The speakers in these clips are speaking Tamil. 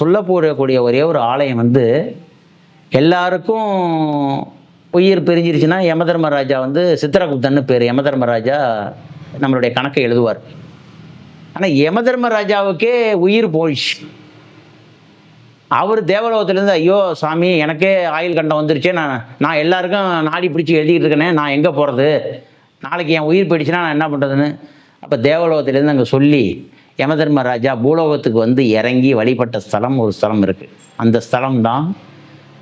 சொல்ல போகக்கூடிய ஒரே ஒரு ஆலயம் வந்து எல்லாருக்கும் உயிர் பிரிஞ்சிருச்சுன்னா யமதர்மராஜா வந்து சித்திரகுப்தன்னு பேர். யமதர்மராஜா நம்மளுடைய கணக்கை எழுதுவார். ஆனால் யமதர்மராஜாவுக்கே உயிர் போயிடுச்சு. அவர் தேவலோகத்திலேருந்து ஐயோ சாமி எனக்கே ஆயுள் கண்டம் வந்துருச்சே. நான் நான் எல்லாருக்கும் நாடி பிடிச்சி எழுதிக்கிட்டு இருக்கேனே நான் எங்கே போகிறது நாளைக்கு என் உயிர் போயிடுச்சுன்னா நான் என்ன பண்ணுறதுன்னு அப்போ தேவலோகத்திலேருந்து அங்கே சொல்லி யமதர்மராஜா பூலோகத்துக்கு வந்து இறங்கி வழிபட்ட ஸ்தலம் ஒரு ஸ்தலம் இருக்குது அந்த ஸ்தலம் தான்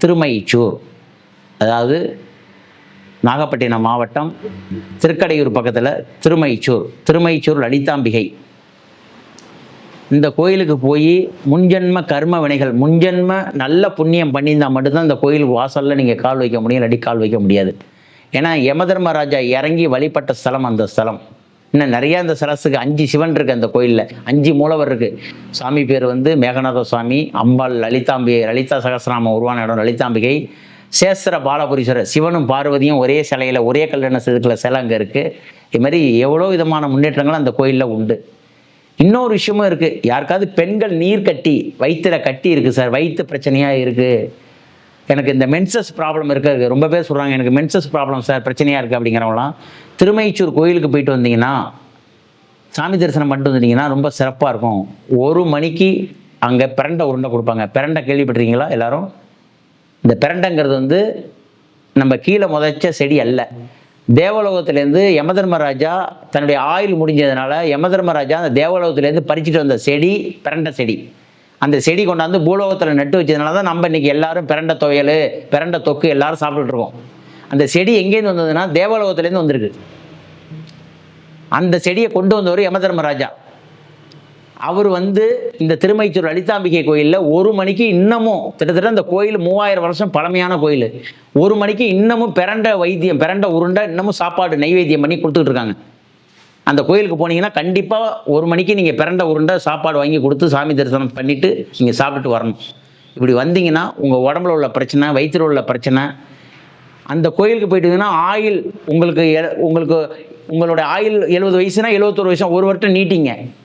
திருமயிச்சூர். அதாவது நாகப்பட்டினம் மாவட்டம் திருக்கடையூர் பக்கத்தில் திருமயிச்சூர் திருமயிச்சூர் லலிதாம்பிகை. இந்த கோயிலுக்கு போய் முன்ஜென்ம கர்ம வினைகள் முன்ஜென்ம நல்ல புண்ணியம் பண்ணியிருந்தால் மட்டும்தான் இந்த கோயில் வாசலில் நீங்கள் கால் வைக்க முடியும் இல்லாட்டி கால் வைக்க முடியாது. ஏன்னா யமதர்மராஜா இறங்கி வழிபட்ட ஸ்தலம் அந்த ஸ்தலம். இன்னும் நிறையா இந்த சரஸுக்கு அஞ்சு சிவன் இருக்குது அந்த கோயிலில். அஞ்சு மூலவர் இருக்குது சாமி பேர் வந்து மேகநாத சுவாமி அம்பாள் லலிதாம்பிகை லலிதா சகசிரநாமம் உருவான இடம் லலிதாம்பிகை. சேஸ்திர பாலபுரீஸ்வரர் சிவனும் பார்வதியும் ஒரே சிலையில் ஒரே கல்யாண செதுக்கில் சிலை அங்கே இருக்குது இது மாதிரி எவ்வளோ விதமான முன்னேற்றங்கள் அந்த கோயிலில் உண்டு. இன்னொரு விஷயமும் இருக்குது யாருக்காவது பெண்கள் நீர் கட்டி வயிற்றுல கட்டி இருக்குது சார். வயிற்று பிரச்சனையாக இருக்குது எனக்கு இந்த மென்சஸ் ப்ராப்ளம் இருக்குது ரொம்ப பேர் சொல்கிறாங்க எனக்கு மென்சஸ் ப்ராப்ளம் சார் பிரச்சனையாக இருக்குது அப்படிங்கிறவங்களாம். திருமைச்சூர் கோயிலுக்கு போயிட்டு வந்தீங்கன்னா சாமி தரிசனம் பண்ணிட்டு வந்துட்டீங்கன்னா ரொம்ப சிறப்பாக இருக்கும். ஒரு மணிக்கு அங்கே பிரண்டை உருண்டை கொடுப்பாங்க. பிரண்டை கேள்விப்பட்டிருக்கீங்களா எல்லாரும்? இந்த பிரண்டைங்கிறது வந்து நம்ம கீழே முதச்ச செடி அல்ல. தேவலோகத்திலேருந்து யமதர்மராஜா தன்னுடைய ஆயுள் முடிஞ்சதுனால யமதர்மராஜா அந்த தேவலோகத்திலேருந்து பறிச்சுட்டு வந்த செடி பிரண்டை செடி. அந்த செடி கொண்டாந்து பூலோகத்தில் நட்டு வச்சதுனால தான் நம்ம இன்றைக்கி எல்லாரும் பிறண்ட துவையல் பிறண்ட தொக்கு எல்லாரும் சாப்பிட்டுட்டு இருக்கோம். அந்த செடி எங்கேருந்து வந்ததுன்னா தேவலோகத்துலேருந்து வந்திருக்கு. அந்த செடியை கொண்டு வந்தவர் யமதர்மராஜா. அவர் வந்து இந்த திருமைச்சூர் லலிதாம்பிகை கோயிலில் ஒரு மணிக்கு இன்னமும் கிட்டத்தட்ட அந்த கோயில் மூவாயிரம் வருஷம் பழமையான கோயில். ஒரு மணிக்கு இன்னமும் பிறண்ட வைத்தியம் பிறண்ட உருண்டை இன்னமும் சாப்பாடு நைவேத்தியம் பண்ணி கொடுத்துட்டு இருக்காங்க. அந்த கோயிலுக்கு போனீங்கன்னா கண்டிப்பாக ஒரு மணிக்கு நீங்கள் பிறண்ட உருண்டை சாப்பாடு வாங்கி கொடுத்து சாமி தரிசனம் பண்ணிவிட்டு நீங்கள் சாப்பிட்டுட்டு வரணும். இப்படி வந்தீங்கன்னா உங்கள் உடம்புல உள்ள பிரச்சனை வயிற்றில் உள்ள பிரச்சனை அந்த கோயிலுக்கு போயிட்டீங்கன்னா ஆயில் உங்களுக்கு எ- உங்களுக்கு உங்களுடைய ஆயில் எழுபது வயசுனா எழுபத்தொரு வயசு ஒரு வருஷம் நீட்டிங்க.